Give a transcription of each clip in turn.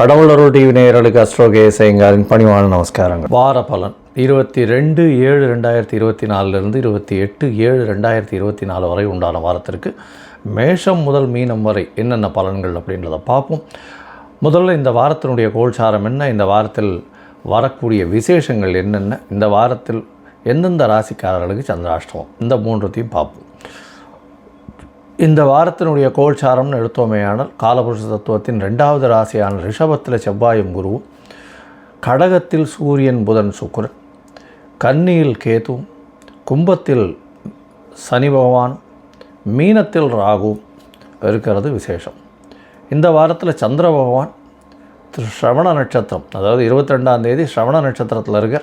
கடவுள் அருள் டிவி நேயர்களுக்கு அஸ்ட்ரோ கேசைங்காரின் பணிவான நமஸ்காரங்கள். வார பலன். இருபத்தி ரெண்டு ஏழு ரெண்டாயிரத்தி இருபத்தி நாலுலேருந்து இருபத்தி எட்டு ஏழு ரெண்டாயிரத்தி இருபத்தி நாலு வரை உண்டான வாரத்திற்கு மேஷம் முதல் மீனம் வரை என்னென்ன பலன்கள் அப்படின்றத பார்ப்போம். முதல்ல இந்த வாரத்தினுடைய கோல்சாரம் என்ன? இந்த வாரத்தில் வரக்கூடிய விசேஷங்கள் என்னென்ன? இந்த வாரத்தில் எந்தெந்த ராசிக்காரர்களுக்கு சந்திராஷ்டமம்? இந்த மூன்றுத்தையும் பார்ப்போம். இந்த வாரத்தினுடைய கோல்சாரம்னு எடுத்தோமேயானால் காலபுருஷ தத்துவத்தின் ரெண்டாவது ராசியான ரிஷபத்தில் செவ்வாயும் குருவும் கடகத்தில் சூரியன் புதன் சுக்கரன் கன்னியில் கேதுவும் கும்பத்தில் சனி பகவான் மீனத்தில் ராகு இருக்கிறது விசேஷம். இந்த வாரத்தில் சந்திர பகவான் ஸ்ரவண நட்சத்திரம் அதாவது இருபத்தி ரெண்டாம் தேதி ஸ்ரவண நட்சத்திரத்தில் இருக்கிற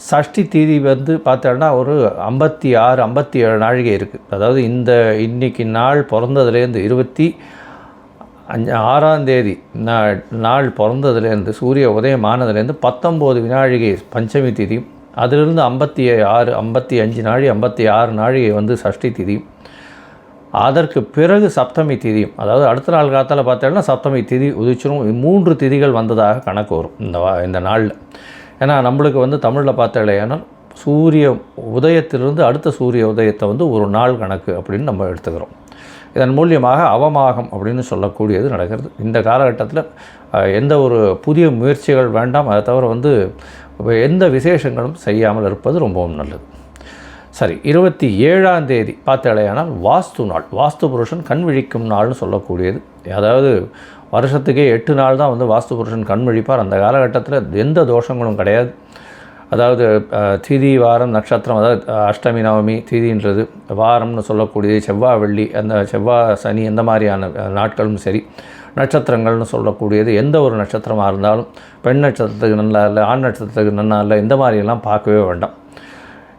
சஷ்டி திதி வந்து பார்த்தோன்னா ஒரு ஐம்பத்தி ஆறு ஐம்பத்தி ஏழு நாழிகை இருக்குது அதாவது இந்த இன்னைக்கு நாள் பிறந்ததுலேருந்து இருபத்தி அஞ்சு ஆறாம் தேதி நா- நாள் பிறந்ததுலேருந்து சூரிய உதயமானதுலேருந்து பத்தொம்போது வினாழிகை பஞ்சமி திதி அதிலிருந்து ஐம்பத்தி ஆறு ஐம்பத்தி அஞ்சு நாழி ஐம்பத்தி ஆறு நாழிகை வந்து சஷ்டி திதி. அதற்கு பிறகு சப்தமி திதியும் அதாவது அடுத்த நாள் காலத்தில் பார்த்தோம்னா சப்தமி திதி உதிச்சிரும் மூன்று திதிகள் வந்ததாக கணக்கு வரும் இந்த வா இந்த நாளில். ஏன்னா நம்மளுக்கு வந்து தமிழில் பார்த்தாலேயானால் சூரிய உதயத்திலிருந்து அடுத்த சூரிய உதயத்தை வந்து ஒரு நாள் கணக்கு அப்படின்னு நம்ம எடுத்துக்கிறோம். இதன் மூலியமாக அவமாகம் அப்படின்னு சொல்லக்கூடியது நடக்கிறது. இந்த காலகட்டத்தில் எந்த ஒரு புதிய முயற்சிகள் வேண்டாம். அதை தவிர வந்து எந்த விசேஷங்களும் செய்யாமல் இருப்பது ரொம்பவும் நல்லது. சரி இருபத்தி ஏழாம் தேதி பார்த்தாலேயானால் வாஸ்து நாள். வாஸ்து புருஷன் கண் விழிக்கும் நாள்னு சொல்லக்கூடியது. அதாவது வருஷத்துக்கே எட்டு நாள் தான் வந்து வாஸ்து புருஷன் கண்மொழிப்பார் அந்த காலகட்டத்தில் எந்த தோஷங்களும் கிடையாது. அதாவது திதி வாரம் நட்சத்திரம் அதாவது அஷ்டமி நவமி திதின்றது வாரம்னு சொல்லக்கூடியது செவ்வாய் வெள்ளி அந்த செவ்வாய் சனி எந்த மாதிரியான நாட்களும் சரி நட்சத்திரங்கள்னு சொல்லக்கூடியது எந்த ஒரு நட்சத்திரமாக இருந்தாலும் பெண் நட்சத்திரத்துக்கு நல்லா இல்லை ஆண் நட்சத்திரத்துக்கு நல்லா இல்லை இந்த மாதிரியெல்லாம் பார்க்கவே வேண்டாம்.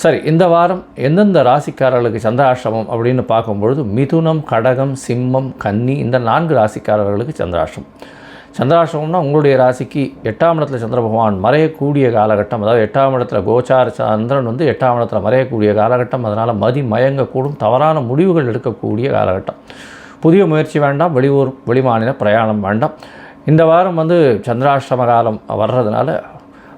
சரி இந்த வாரம் எந்தெந்த ராசிக்காரர்களுக்கு சந்திராஷ்டமம் அப்படின்னு பார்க்கும்பொழுது மிதுனம் கடகம் சிம்மம் கன்னி இந்த நான்கு ராசிக்காரர்களுக்கு சந்திராஷ்டமம். சந்திராஷ்டமம்னா உங்களுடைய ராசிக்கு எட்டாம் இடத்துல சந்திர பகவான் மறையக்கூடிய காலகட்டம். அதாவது எட்டாம் இடத்துல கோச்சார சந்திரன் வந்து எட்டாம் இடத்துல மறையக்கூடிய காலகட்டம். அதனால் மதி மயங்கக்கூடும் தவறான முடிவுகள் எடுக்கக்கூடிய காலகட்டம். புதிய முயற்சி வேண்டாம் வெளியூர் வெளிமாநில பிரயாணம் வேண்டாம். இந்த வாரம் வந்து சந்திராஷ்டம காலம் வர்றதுனால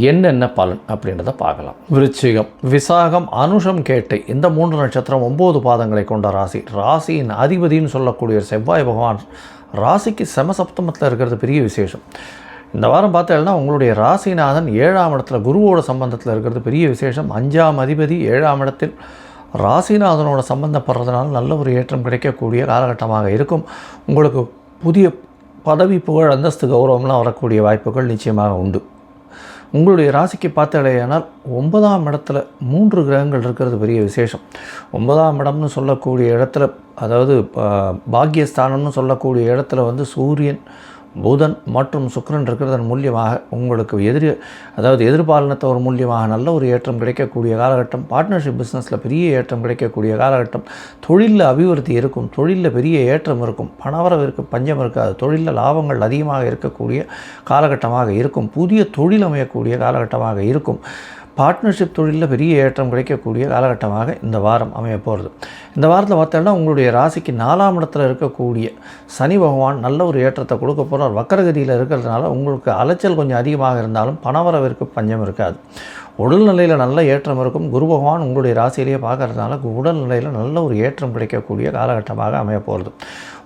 என்னென்ன பலன் அப்படின்றத பார்க்கலாம். விருச்சிகம். விசாகம் அனுஷம் கேட்டை இந்த மூன்று நட்சத்திரம் ஒம்பது பாதங்களை கொண்ட ராசி. ராசியின் அதிபதினு சொல்லக்கூடிய செவ்வாய் பகவான் ராசிக்கு செமசப்தமத்தில் இருக்கிறது பெரிய விசேஷம். இந்த வாரம் பார்த்தேன்னா உங்களுடைய ராசிநாதன் ஏழாம் இடத்துல குருவோட சம்பந்தத்தில் இருக்கிறது பெரிய விசேஷம். அஞ்சாம் அதிபதி ஏழாம் இடத்தில் ராசிநாதனோட சம்பந்தப்படுறதுனால நல்ல ஒரு ஏற்றம் கிடைக்கக்கூடிய காலகட்டமாக இருக்கும். உங்களுக்கு புதிய பதவி புகழ் அந்தஸ்து கௌரவம்லாம் வரக்கூடிய வாய்ப்புகள் நிச்சயமாக உண்டு. உங்களுடைய ராசிக்கு பார்த்தாலேயானால் ஒன்பதாம் இடத்துல மூன்று கிரகங்கள் இருக்கிறது பெரிய விசேஷம். ஒன்பதாம் இடம்னு சொல்லக்கூடிய இடத்துல அதாவது பாக்கியஸ்தானம்னு சொல்லக்கூடிய இடத்துல வந்து சூரியன் புதன் மற்றும் சுக்கரன் இருக்கிறதன் மூலியமாக உங்களுக்கு எதிர் அதாவது எதிர்பாலனத்தவர் மூலியமாக நல்ல ஒரு ஏற்றம் கிடைக்கக்கூடிய காலகட்டம் பார்ட்னர்ஷிப் பிஸ்னஸில் பெரிய ஏற்றம் கிடைக்கக்கூடிய காலகட்டம் தொழிலில் அபிவிருத்தி இருக்கும் தொழிலில் பெரிய ஏற்றம் இருக்கும் பணவரவிற்கு பஞ்சம் இருக்காது தொழிலில் லாபங்கள் அதிகமாக இருக்கக்கூடிய காலகட்டமாக இருக்கும் புதிய தொழில் அமையக்கூடிய காலகட்டமாக இருக்கும். பார்ட்னர்ஷிப் தொழிலில் பெரிய ஏற்றம் கிடைக்கக்கூடிய காலகட்டமாக இந்த வாரம் அமைய போகிறது இந்த வாரத்தில் பார்த்தோம்னா உங்களுடைய ராசிக்கு நாலாம் இடத்துல இருக்கக்கூடிய சனி பகவான் நல்ல ஒரு ஏற்றத்தை கொடுக்க போகிறார் வக்கரகதியில் இருக்கிறதுனால உங்களுக்கு அலைச்சல் கொஞ்சம் அதிகமாக இருந்தாலும் பணவரவிற்கு பஞ்சம் இருக்காது. உடல்நிலையில் நல்ல ஏற்றம் இருக்கும். குரு பகவான் உங்களுடைய ராசியிலேயே பார்க்கறதுனால உடல்நிலையில் நல்ல ஒரு ஏற்றம் கிடைக்கக்கூடிய காலகட்டமாக அமைய போகிறது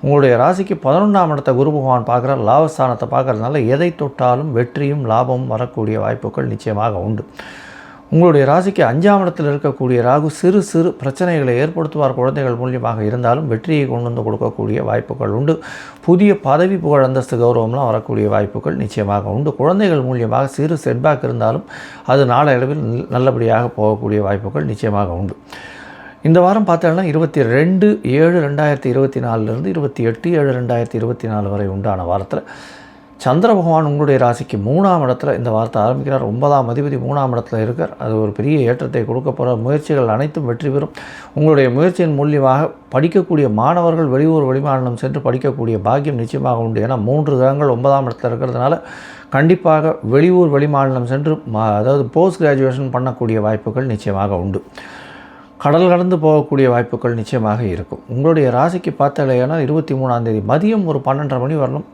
உங்களுடைய ராசிக்கு பதினொன்றாம் இடத்த குரு பகவான் பார்க்குற லாபஸ்தானத்தை பார்க்கறதுனால எதை தொட்டாலும் வெற்றியும் லாபமும் வரக்கூடிய வாய்ப்புகள் நிச்சயமாக உண்டு. உங்களுடைய ராசிக்கு அஞ்சாம் இடத்தில் இருக்கக்கூடிய ராகு சிறு சிறு பிரச்சனைகளை ஏற்படுத்துவார் குழந்தைகள் மூலியமாக இருந்தாலும் வெற்றியை கொண்டு வந்து கொடுக்கக்கூடிய வாய்ப்புகள் உண்டு. புதிய பதவி புகழ் அந்தஸ்து கௌரவம்லாம் வரக்கூடிய வாய்ப்புகள் நிச்சயமாக உண்டு. குழந்தைகள் மூலியமாக சிறு செட்பேக் இருந்தாலும் அது நாளடைவில் நல்லபடியாக போகக்கூடிய வாய்ப்புகள் நிச்சயமாக உண்டு. இந்த வாரம் பார்த்தோம்னா இருபத்தி ரெண்டு ஏழு ரெண்டாயிரத்தி இருபத்தி நாலுலேருந்து இருபத்தி எட்டு ஏழு ரெண்டாயிரத்தி இருபத்தி நாலு வரை உண்டான வாரத்தில் சந்திர பகவான் உங்களுடைய ராசிக்கு மூணாம் இடத்துல இந்த வார்த்தை ஆரம்பிக்கிறார். ஒன்பதாம் அதிபதி மூணாம் இடத்துல இருக்கார். அது ஒரு பெரிய ஏற்றத்தை கொடுக்க போகிற முயற்சிகள் அனைத்தும் வெற்றி பெறும். உங்களுடைய முயற்சியின் மூலியமாக படிக்கக்கூடிய மாணவர்கள் வெளியூர் வெளிமாநிலம் சென்று படிக்கக்கூடிய பாக்கியம் நிச்சயமாக உண்டு. ஏன்னா மூன்று கிரகங்கள் ஒன்பதாம் இடத்துல இருக்கிறதுனால கண்டிப்பாக வெளியூர் வெளிமாநிலம் சென்று அதாவது போஸ்ட் கிராஜுவேஷன் பண்ணக்கூடிய வாய்ப்புகள் நிச்சயமாக உண்டு. கடல் கடந்து போகக்கூடிய வாய்ப்புகள் நிச்சயமாக இருக்கும். உங்களுடைய ராசிக்கு பார்த்தாலேயானால் இருபத்தி மூணாம் தேதி மதியம் ஒரு பன்னெண்டரை மணி வரணும்.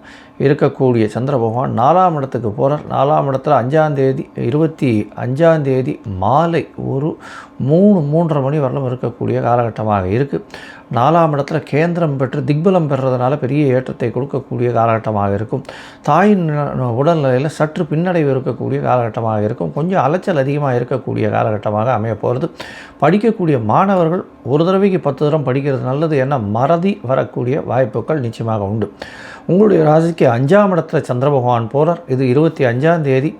இருக்கக்கூடிய சந்திர பகவான் நாலாம் இடத்துக்கு போகிறார் நாலாம் இடத்துல அஞ்சாந்தேதி இருபத்தி அஞ்சாந்தேதி மாலை ஒரு மூணு மூன்றரை மணி வரலும் இருக்கக்கூடிய காலகட்டமாக இருக்குது நாலாம் இடத்துல கேந்திரம் பெற்று திக்பலம் பெறுறதுனால பெரிய ஏற்றத்தை கொடுக்கக்கூடிய காலகட்டமாக இருக்கும். தாயின் உடல்நிலையில் சற்று பின்னடைவு இருக்கக்கூடிய காலகட்டமாக இருக்கும். கொஞ்சம் அலைச்சல் அதிகமாக இருக்கக்கூடிய காலகட்டமாக அமைய போகிறது படிக்கக்கூடிய மாணவர்கள் ஒரு தடவைக்கு பத்து தரம் படிக்கிறது நல்லது என மறதி வரக்கூடிய வாய்ப்புகள் நிச்சயமாக உண்டு. உங்களுடைய ராசிக்கு அஞ்சாம் இடத்துல சந்திர பகவான் போகிறார் இது இருபத்தி அஞ்சாம் தேதி.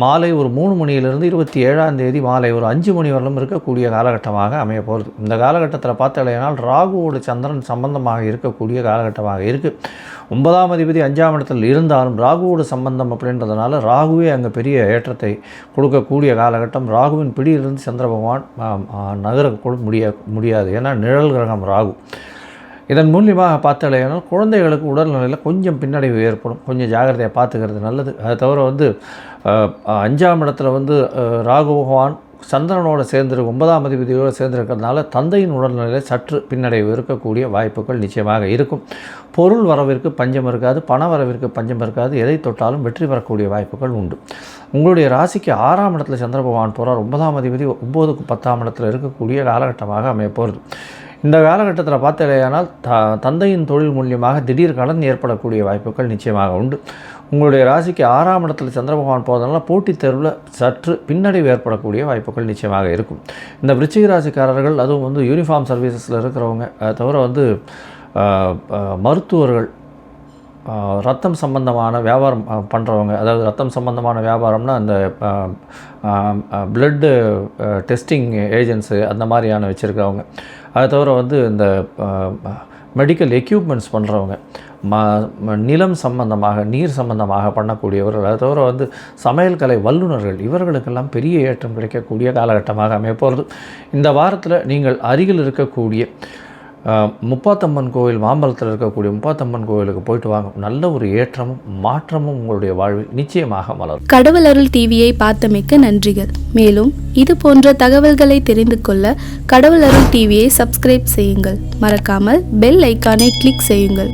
மாலை ஒரு மூணு மணியிலிருந்து இருபத்தி ஏழாம் தேதி மாலை ஒரு அஞ்சு மணி வரலும் இருக்கக்கூடிய காலகட்டமாக அமைய போகிறது இந்த காலகட்டத்தில் பார்த்தாலேனால் ராகுவோட சந்திரன் சம்பந்தமாக இருக்கக்கூடிய காலகட்டமாக இருக்குது ஒன்பதாம் அதிபதி அஞ்சாம் இடத்தில் இருந்தாலும் ராகுவோட சம்பந்தம் அப்படின்றதுனால ராகுவே அங்கே பெரிய ஏற்றத்தை கொடுக்கக்கூடிய காலகட்டம். ராகுவின் பிடியிலிருந்து சந்திர பகவான் நகர கூட முடிய முடியாது. ஏன்னா நிழல் கிரகம் ராகு. இதன் மூலியமாக பார்த்தாலேனால் குழந்தைகளுக்கு உடல்நிலையில் கொஞ்சம் பின்னடைவு ஏற்படும். கொஞ்சம் ஜாகிரதையாக பார்த்துக்கிறது நல்லது. அதை தவிர வந்து அஞ்சாம் இடத்துல வந்து ராகு பகவான் சந்திரனோட சேர்ந்து ஒன்பதாம் அதிபதியோடு சேர்ந்திருக்கிறதுனால தந்தையின் உடல்நிலையில் சற்று பின்னடைவு இருக்கக்கூடிய வாய்ப்புகள் நிச்சயமாக இருக்கும். பொருள் வரவிற்கு பஞ்சம் இருக்காது பண வரவிற்கு பஞ்சம் இருக்காது எதை தொட்டாலும் வெற்றி பெறக்கூடிய வாய்ப்புகள் உண்டு. உங்களுடைய ராசிக்கு ஆறாம் இடத்துல சந்திர பகவான் போகிறார் ஒன்பதாம் அதிபதி ஒம்போதுக்கு பத்தாம் இடத்துல இருக்கக்கூடிய காலகட்டமாக அமைய போகிறது இந்த காலகட்டத்தில் பார்த்தலையானால் த தந்தையின் தொழில் மூலியமாக திடீர் கடன் ஏற்படக்கூடிய வாய்ப்புகள் நிச்சயமாக உண்டு. உங்களுடைய ராசிக்கு ஆறாம் இடத்துல சந்திர பகவான் போகிறதுனால போட்டித் தேர்வில் சற்று பின்னடைவு ஏற்படக்கூடிய வாய்ப்புகள் நிச்சயமாக இருக்கும். இந்த விருச்சிக ராசிக்காரர்கள் அதுவும் வந்து யூனிஃபார்ம் சர்வீசஸில் இருக்கிறவங்க தவிர வந்து மருத்துவர்கள் ரத்தம் சம்பந்தமான வியாபாரம் பண்ணுறவங்க அதாவது ரத்தம் சம்பந்தமான வியாபாரம்னா அந்த பிளட்டு டெஸ்டிங் ஏஜென்ட்ஸு அந்த மாதிரியான வச்சுருக்கிறவங்க. அதை தவிர வந்து இந்த மெடிக்கல் எக்யூப்மெண்ட்ஸ் பண்ணுறவங்க ம நிலம் சம்பந்தமாக நீர் சம்பந்தமாக பண்ணக்கூடியவர்கள் அதை தவிர வந்து சமையல் கலை வல்லுநர்கள் இவர்களுக்கெல்லாம் பெரிய ஏற்றம் கிடைக்கக்கூடிய காலகட்டமாக அமைய போகிறது இந்த வாரத்தில் நீங்கள் அருகில் இருக்கக்கூடிய முப்பாத்தம்மன் கோவில் மாம்பலத்தில் இருக்கக்கூடிய முப்பாத்தம்மன் கோவிலுக்கு போயிட்டு வாங்க. நல்ல ஒரு ஏற்றமும் மாற்றமும் உங்களுடைய வாழ்வில் நிச்சயமாக மலரும். கடவுள் அருள் டிவியை பார்த்தமைக்க நன்றிகள். மேலும் இது போன்ற தகவல்களை தெரிந்து கொள்ள கடவுள் அருள் டிவியை சப்ஸ்கிரைப் செய்யுங்கள். மறக்காமல் பெல் ஐக்கானை கிளிக் செய்யுங்கள்.